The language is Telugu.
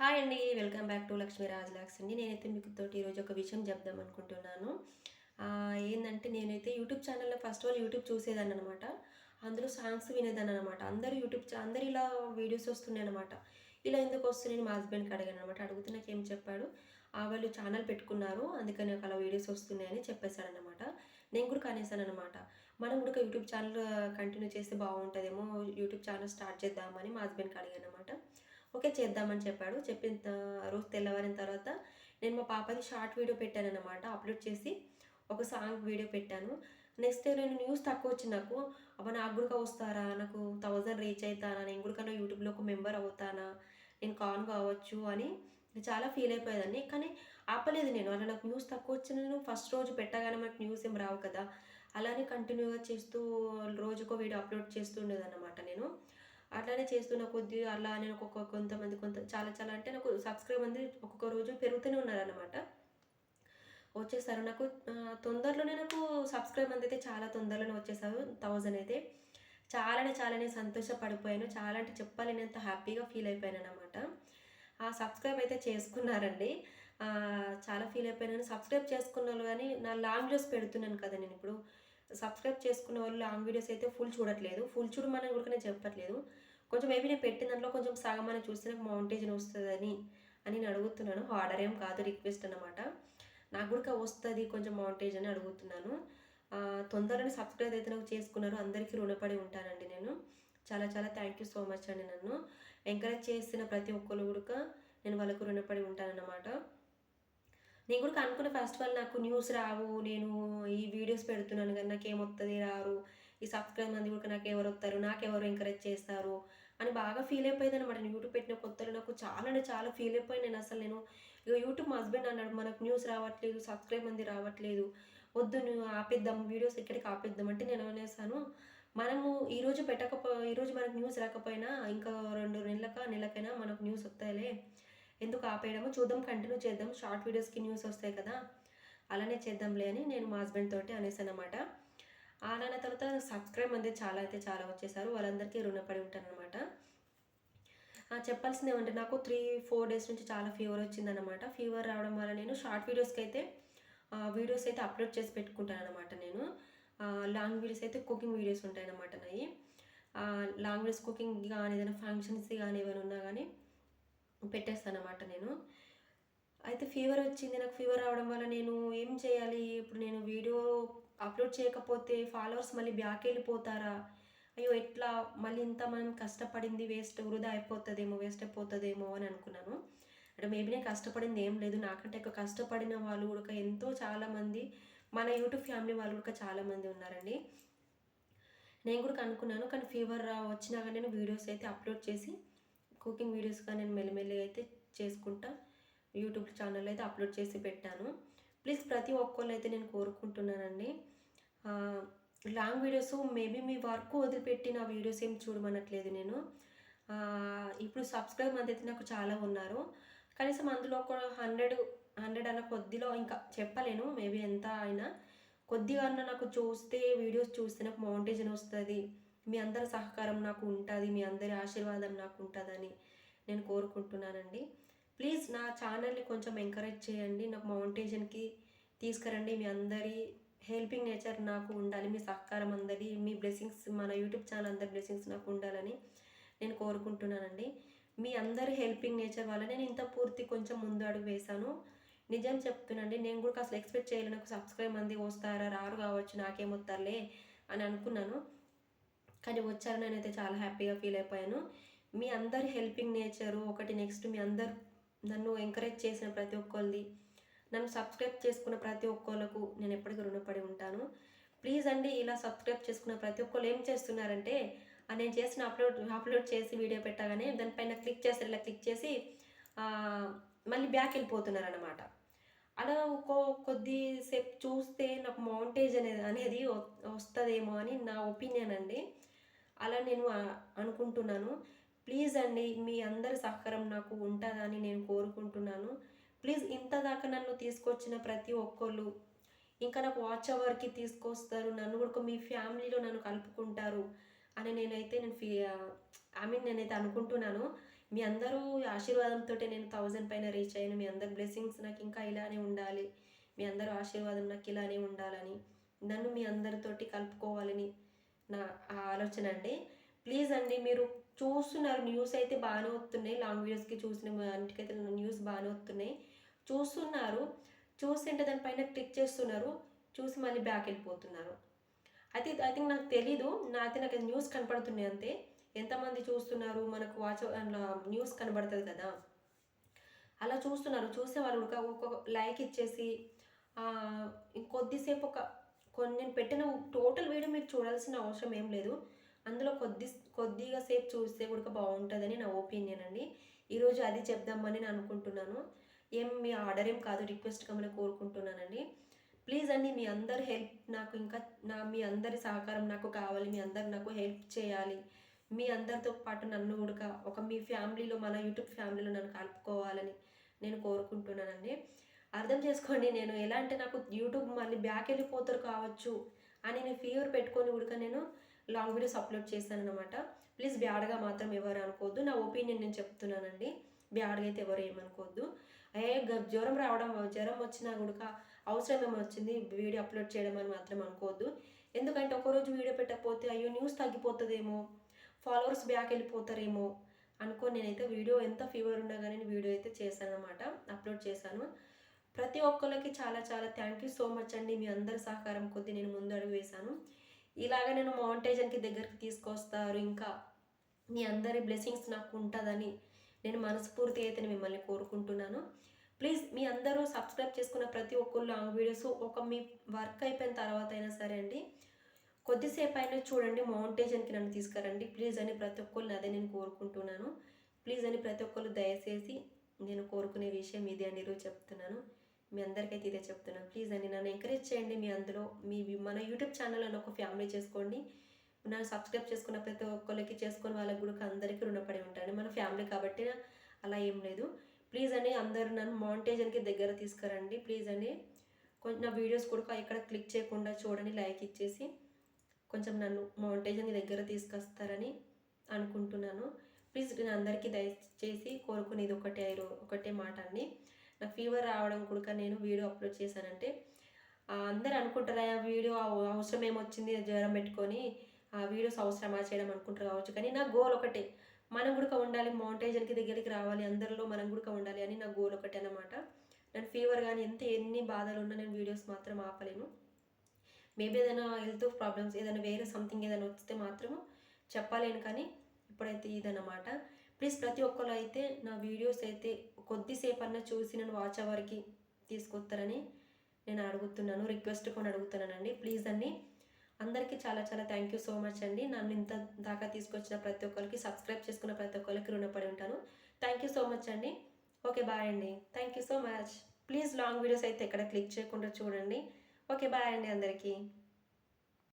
హాయ్ అండి welcome back to Lakshmi Raj lakhs అండి. నేనైతే మీకు తోటి ఈరోజు ఒక విషయం చెప్దాం అనుకుంటున్నాను. ఏంటంటే నేనైతే యూట్యూబ్ ఛానల్లో ఫస్ట్ ఆల్ యూట్యూబ్ చూసేదాన్ని అనమాట అందులో సాంగ్స్ వినేదాన్ని అనమాట అందరూ యూట్యూబ్ అందరు ఇలా వీడియోస్ వస్తున్నాయి అనమాట ఇలా ఎందుకు వస్తున్నాయి మా హస్బెండ్కి అడిగాను అనమాట అడిగితే నాకు ఏం చెప్పాడు? ఆ వాళ్ళు ఛానల్ పెట్టుకున్నారు అందుకని నాకు అలా వీడియోస్ వస్తున్నాయని చెప్పేశాడనమాట నేను కూడా కనేసాను అనమాట మనం కూడా యూట్యూబ్ ఛానల్ కంటిన్యూ చేస్తే బాగుంటుందేమో యూట్యూబ్ ఛానల్ స్టార్ట్ చేద్దామని మా హస్బెండ్కి అడిగాను అనమాట ఓకే చేద్దామని చెప్పాడు. చెప్పిన రోజు తెల్లవారిన తర్వాత నేను మా పాపది షార్ట్ వీడియో పెట్టాను అనమాట అప్లోడ్ చేసి ఒక సాంగ్ వీడియో పెట్టాను. నెక్స్ట్ నేను న్యూస్ తక్కువ వచ్చి నాకు అబ్బా నాకు కూడా వస్తారా? నాకు థౌజండ్ రీచ్ అవుతానా నేను కూడా యూట్యూబ్లో ఒక మెంబర్ అవుతానా? నేను కాన్ కావచ్చు అని చాలా ఫీల్ అయిపోయేదాన్ని. కానీ ఆపలేదు నేను. అలా నాకు న్యూస్ తక్కువ వచ్చిన నేను ఫస్ట్ రోజు పెట్టగానే మనకు న్యూస్ ఏం రావు కదా. అలానే కంటిన్యూగా చేస్తూ రోజుకో వీడియో అప్లోడ్ చేస్తుండేదన్నమాట నేను. అట్లానే చేస్తున్న కొద్ది అలా నేను ఒక్కొక్క కొంతమంది కొంత చాలా చాలా అంటే నాకు సబ్స్క్రైబ్ మంది ఒక్కొక్క రోజు పెరుగుతూనే ఉన్నారనమాట వచ్చేసారు. నాకు తొందరలోనే నాకు సబ్స్క్రైబ్ మంది అయితే చాలా తొందరలోనే వచ్చేసారు. థౌజండ్ అయితే. చాలానే చాలానే సంతోషపడిపోయాను. చాలా అంటే చెప్పలేనంత హ్యాపీగా ఫీల్ అయిపోయాను అనమాట ఆ సబ్స్క్రైబ్ అయితే చేసుకున్నారండి. చాలా ఫీల్ అయిపోయినాను సబ్స్క్రైబ్ చేసుకున్నాను కానీ నా లాంగ్ వీడియోస్ పెడుతున్నాను కదా నేను ఇప్పుడు. సబ్స్క్రైబ్ చేసుకున్న వాళ్ళు లాంగ్ వీడియోస్ అయితే ఫుల్ చూడట్లేదు. ఫుల్ చూడమని కూడా నేను చెప్పట్లేదు. కొంచెం మేబీ నేను పెట్టిన దాంట్లో కొంచెం సగమని చూస్తే నాకు మౌంటేజన్ వస్తుందని అని నేను అడుగుతున్నాను. ఆర్డర్ ఏం కాదు రిక్వెస్ట్ అనమాట నాకు కూడా వస్తుంది కొంచెం మౌంటేజ్ అని అడుగుతున్నాను. ఆ, తొందరగానే సబ్స్క్రైబ్ అయితే నాకు చేసుకున్నారు. అందరికీ రుణపడి ఉంటానండి నేను. చాలా చాలా థ్యాంక్ యూ సో మచ్ అండి నన్ను. ఎంకరేజ్ చేసిన ప్రతి ఒక్కరు కూడా నేను వాళ్ళకు రుణపడి ఉంటానన్నమాట. నేను కూడా అనుకున్న వాళ్ళు నాకు న్యూస్ రావు నేను ఈ వీడియోస్ పెడుతున్నాను కానీ నాకు ఏమొస్తుంది రారు. ఈ సబ్స్క్రైబ్ మంది కూడా నాకు ఎవరు వస్తారు నాకు ఎవరు ఎంకరేజ్ చేస్తారు అని బాగా ఫీల్ అయిపోయింది అనమాట నేను యూట్యూబ్ పెట్టిన కొత్తలో నాకు చాలా అంటే చాలా ఫీల్ అయిపోయి నేను అసలు నేను ఇక యూట్యూబ్ హస్బెండ్ అన్నాడు మనకు న్యూస్ రావట్లేదు సబ్స్క్రైబ్ మంది రావట్లేదు. వద్దు నువ్వు ఆపేద్దాం వీడియోస్ ఇక్కడికి ఆపేద్దాం అంటే నేను అనేసాను. మనము ఈరోజు పెట్టకపో ఈరోజు మనకు న్యూస్ రాకపోయినా ఇంకా రెండు నెలలక నెలకైనా మనకు న్యూస్ వస్తాయిలే. ఎందుకు ఆపేయడము? చూద్దాం కంటిన్యూ చేద్దాం. షార్ట్ వీడియోస్కి న్యూస్ వస్తాయి కదా. అలానే చేద్దాంలే అని నేను మా హస్బెండ్ తోటి అనేసాను అనమాట అలానే తర్వాత సబ్స్క్రైబ్ మంది చాలా అయితే చాలా వచ్చేసారు. వాళ్ళందరికీ రుణపడి ఉంటానన్నమాట చెప్పాల్సింది ఏమంటే నాకు త్రీ ఫోర్ డేస్ నుంచి చాలా ఫీవర్ వచ్చిందనమాట ఫీవర్ రావడం వల్ల నేను షార్ట్ వీడియోస్కి అయితే వీడియోస్ అయితే అప్లోడ్ చేసి పెట్టుకుంటాను అనమాట నేను లాంగ్ వీడియోస్ అయితే కుకింగ్ వీడియోస్ ఉంటాయన్నమాట నాయి. లాంగ్ వీడియోస్ కుకింగ్ కానీ ఏదైనా ఫంక్షన్స్ కానీ ఏమైనా ఉన్నా కానీ పెట్టేస్తాను అనమాట నేను. అయితే ఫీవర్ వచ్చింది నాకు ఫీవర్ రావడం వల్ల నేను ఏం చేయాలి? ఇప్పుడు నేను వీడియో అప్లోడ్ చేయకపోతే ఫాలోవర్స్ మళ్ళీ బ్యాక్ వెళ్ళిపోతారా? అయ్యో ఎట్లా? మళ్ళీ ఇంత మనం కష్టపడింది వేస్ట్ వృధా అయిపోతుందేమో వేస్ట్ అయిపోతుందేమో అని అనుకున్నాను. అంటే మేబీ నేను కష్టపడింది ఏం లేదు. నాకంటే ఎక్కువ కష్టపడిన వాళ్ళు కూడా ఎంతో చాలామంది మన యూట్యూబ్ ఫ్యామిలీ వాళ్ళు కూడా చాలామంది ఉన్నారండి. నేను కూడా అనుకున్నాను కానీ ఫీవర్ వచ్చినా కానీ నేను వీడియోస్ అయితే అప్లోడ్ చేసి కుకింగ్ వీడియోస్గా నేను మెల్లిమెల్లిగా అయితే చేసుకుంటా. యూట్యూబ్ ఛానల్ అయితే అప్లోడ్ చేసి పెట్టాను. ప్లీజ్ ప్రతి ఒక్కళ్ళు అయితే నేను కోరుకుంటున్నానండి. లాంగ్ వీడియోస్ మేబీ మీ వర్క్ వదిలిపెట్టి నా వీడియోస్ ఏం చూడమనట్లేదు నేను. ఇప్పుడు సబ్స్క్రైబ్ మంది అయితే నాకు చాలా ఉన్నారు. కనీసం అందులో ఒక హండ్రెడ్ హండ్రెడ్ అన్న కొద్దిలో ఇంకా చెప్పలేను. మేబీ ఎంత అయినా కొద్దిగా అన్న నాకు చూస్తే వీడియోస్ చూస్తే నాకు మౌంటేజన్ వస్తుంది. మీ అందరి సహకారం నాకు ఉంటుంది మీ అందరి ఆశీర్వాదం నాకు ఉంటుందని నేను కోరుకుంటున్నానండి. ప్లీజ్ నా ఛానల్ని కొంచెం ఎంకరేజ్ చేయండి నాకు మౌంటేషన్కి తీసుకురండి మీ అందరి హెల్పింగ్ నేచర్ నాకు ఉండాలి మీ సహకారం అందరి మీ బ్లెస్సింగ్స్ మన యూట్యూబ్ ఛానల్ అందరి బ్లెస్సింగ్స్ నాకు ఉండాలని నేను కోరుకుంటున్నానండి. మీ అందరి హెల్పింగ్ నేచర్ వల్ల నేను ఇంత పూర్తి కొంచెం ముందు అడుగు వేశాను. నిజం చెప్తున్నాండి నేను కూడా అసలు ఎక్స్పెక్ట్ చేయలేదు నాకు సబ్స్క్రైబ్ మంది వస్తారా రారు కావచ్చు నాకేమొస్తారులే అని అనుకున్నాను. కానీ వచ్చారు నేనైతే చాలా హ్యాపీగా ఫీల్ అయిపోయాను. మీ అందరి హెల్పింగ్ నేచరు ఒకటి నెక్స్ట్ మీ అందరు నన్ను ఎంకరేజ్ చేసిన ప్రతి ఒక్కరిది. నన్ను సబ్స్క్రైబ్ చేసుకున్న ప్రతి ఒక్కళ్ళకు నేను ఎప్పటికీ రుణపడి ఉంటాను. ప్లీజ్ అండి ఇలా సబ్స్క్రైబ్ చేసుకున్న ప్రతి ఒక్కళ్ళు ఏం చేస్తున్నారంటే నేను చేసిన అప్లోడ్ అప్లోడ్ చేసి వీడియో పెట్టగానే దానిపైన క్లిక్ చేస్తారు ఇలా క్లిక్ చేసి మళ్ళీ బ్యాక్ వెళ్ళిపోతున్నారు అనమాట అలా ఒక్కో కొద్దిసేపు చూస్తే నాకు మౌంటేజ్ అనేది అనేది వస్తుందేమో అని నా ఒపీనియన్ అండి. అలా నేను అనుకుంటున్నాను. ప్లీజ్ అండి మీ అందరి సహకారం నాకు ఉంటుందని నేను కోరుకుంటున్నాను. ప్లీజ్ ఇంత దాకా నన్ను తీసుకొచ్చిన ప్రతి ఒక్కళ్ళు ఇంకా నాకు వాచ్ అవర్కి తీసుకొస్తారు నన్ను కూడా మీ ఫ్యామిలీలో నన్ను కలుపుకుంటారు అని నేనైతే నేను ఫీ ఐ మీన్ నేనైతే అనుకుంటున్నాను. మీ అందరూ ఆశీర్వాదంతో నేను థౌజండ్ పైన రీచ్ అయ్యాను. మీ అందరి బ్లెస్సింగ్స్ నాకు ఇంకా ఇలానే ఉండాలి. మీ అందరూ ఆశీర్వాదం నాకు ఇలానే ఉండాలని నన్ను మీ అందరితోటి కలుపుకోవాలని నా ఆలోచన అండి. ప్లీజ్ అండి మీరు చూస్తున్నారు న్యూస్ అయితే బాగానే వస్తున్నాయి. లాంగ్ వీడియోస్కి చూసిన అన్నిటికైతే న్యూస్ బాగానే వస్తున్నాయి. చూస్తున్నారు చూస్తుంటే దానిపైన క్లిక్ చేస్తున్నారు చూసి మళ్ళీ బ్యాక్ వెళ్ళిపోతున్నారు. అయితే ఐ థింక్ నాకు తెలీదు. నా అయితే నాకు న్యూస్ కనపడుతున్నాయి అంతే. ఎంతమంది చూస్తున్నారు మనకు వాచ్ న్యూస్ కనబడుతుంది కదా. అలా చూస్తున్నారు. చూసే వాళ్ళు ఒక ఒక లైక్ ఇచ్చేసి ఇంకొద్దిసేపు ఒక కొన్ని నేను పెట్టిన టోటల్ వీడియో మీరు చూడాల్సిన అవసరం ఏం లేదు. అందులో కొద్ది కొద్దిగా సేపు చూస్తే కూడా బాగుంటుందని నా ఒపీనియన్ అండి. ఈరోజు అది చెప్దామని నేను అనుకుంటున్నాను. ఏం మీ ఆర్డర్ ఏం కాదు రిక్వెస్ట్ కమని కోరుకుంటున్నానండి. ప్లీజ్ అండి మీ అందరి హెల్ప్ నాకు ఇంకా నా మీ అందరి సహకారం నాకు కావాలి మీ అందరు నాకు హెల్ప్ చేయాలి. మీ అందరితో పాటు నన్ను కూడా ఒక మీ ఫ్యామిలీలో మన యూట్యూబ్ ఫ్యామిలీలో నన్ను కలుపుకోవాలని నేను కోరుకుంటున్నానండి. అర్థం చేసుకోండి నేను ఎలా అంటే నాకు యూట్యూబ్ మళ్ళీ బ్యాక్ వెళ్ళిపోతారు కావచ్చు అని నేను ఫీవర్ పెట్టుకొని ఉడక నేను లాంగ్ వీడియోస్ అప్లోడ్ చేశాను అనమాట ప్లీజ్ బ్యాడ్గా మాత్రం ఎవరు అనుకోవద్దు. నా ఒపీనియన్ నేను చెప్తున్నానండి. బ్యాడ్గా అయితే ఎవరు ఏమనుకోవద్దు. ఏ జ్వరం రావడం జ్వరం వచ్చినా కూడా అవసరం ఏమో వచ్చింది వీడియో అప్లోడ్ చేయడం అని మాత్రం అనుకోవద్దు. ఎందుకంటే ఒకరోజు వీడియో పెట్టకపోతే అయ్యో న్యూస్ తగ్గిపోతుందేమో ఫాలోవర్స్ బ్యాక్ వెళ్ళిపోతారేమో అనుకో నేనైతే వీడియో ఎంత ఫీవర్ ఉన్నా కానీ వీడియో అయితే చేశాను అనమాట అప్లోడ్ చేశాను. ప్రతి ఒక్కరికి చాలా చాలా థ్యాంక్ యూ సో మచ్ అండి. మీ అందరి సహకారం కొద్దీ నేను ముందు అడుగు వేశాను. ఇలాగ నేను మౌంటేజన్కి దగ్గరికి తీసుకొస్తారు. ఇంకా మీ అందరి బ్లెస్సింగ్స్ నాకు ఉంటుందని నేను మనస్ఫూర్తి అయితే మిమ్మల్ని కోరుకుంటున్నాను. ప్లీజ్ మీ అందరూ సబ్స్క్రైబ్ చేసుకున్న ప్రతి ఒక్కరు లాంగ్ వీడియోస్ ఒక మీ వర్క్ అయిపోయిన తర్వాత అయినా సరే అండి. కొద్దిసేపు అయినా చూడండి మౌంటేజన్కి నన్ను తీసుకురండి. ప్లీజ్ అని ప్రతి ఒక్కరిని అదే నేను కోరుకుంటున్నాను. ప్లీజ్ అని ప్రతి ఒక్కరు దయచేసి నేను కోరుకునే విషయం ఇది అని రోజు చెప్తున్నాను. మీ అందరికైతే ఇదే చెప్తున్నాను ప్లీజ్ అండి నన్ను ఎంకరేజ్ చేయండి మీ అందులో. మీ మన యూట్యూబ్ ఛానల్ అని ఒక ఫ్యామిలీ చేసుకోండి. నన్ను సబ్స్క్రైబ్ చేసుకున్న ప్రతి ఒక్కరికి చేసుకుని వాళ్ళకి కూడా అందరికీ రుణపడి ఉంటాను. మన ఫ్యామిలీ కాబట్టి అలా ఏం లేదు. ప్లీజ్ అండి అందరూ నన్ను మౌంటేజన్కి దగ్గర తీసుకురండి. ప్లీజ్ అండి కొంచెం నా వీడియోస్ కూడా ఎక్కడ క్లిక్ చేయకుండా చూడండి లైక్ ఇచ్చేసి కొంచెం నన్ను మౌంటేజన్కి దగ్గర తీసుకొస్తారని అనుకుంటున్నాను. ప్లీజ్ నేను అందరికీ దయచేసి కోరుకునేది ఒకటే ఒకటే మాట అండి. నాకు ఫీవర్ రావడం కూడా నేను వీడియో అప్లోడ్ చేశానంటే అందరు అనుకుంటారా వీడియో అవసరం ఏమొచ్చింది? జ్వరం పెట్టుకొని ఆ వీడియోస్ అవసరమా? చేయడం అనుకుంటారు కావచ్చు. కానీ నా గోల్ ఒకటే మనం కూడా ఉండాలి మౌంటేజన్కి దగ్గరికి రావాలి అందరిలో మనం కూడా ఉండాలి అని నా గోల్ ఒకటే అనమాట నేను ఫీవర్ కానీ ఎంత ఎన్ని బాధలు ఉన్నా నేను వీడియోస్ మాత్రం ఆపలేను. మేబీ ఏదైనా హెల్త్ ప్రాబ్లమ్స్ ఏదైనా వేరే సంథింగ్ ఏదైనా వస్తే మాత్రం చెప్పలేను. కానీ ఇప్పుడైతే ఇదన్నమాట. ప్లీజ్ ప్రతి ఒక్కరు అయితే నా వీడియోస్ అయితే కొద్దిసేపన్నా చూసి నన్ను వాచ్ అవర్కి తీసుకొస్తారని నేను అడుగుతున్నాను రిక్వెస్ట్ కొని అడుగుతున్నానండి. ప్లీజ్ అండి అందరికీ చాలా చాలా థ్యాంక్ యూ సో మచ్ అండి. నన్ను ఇంత దాకా తీసుకొచ్చిన ప్రతి ఒక్కరికి సబ్స్క్రైబ్ చేసుకున్న ప్రతి ఒక్కరికి రుణపడి ఉంటాను. థ్యాంక్ యూ సో మచ్ అండి. ఓకే బాయ్ అండి. Thank you so much please long videos అయితే ఎక్కడ క్లిక్ చేయకుండా చూడండి. ఓకే బాయ్ అండి అందరికీ.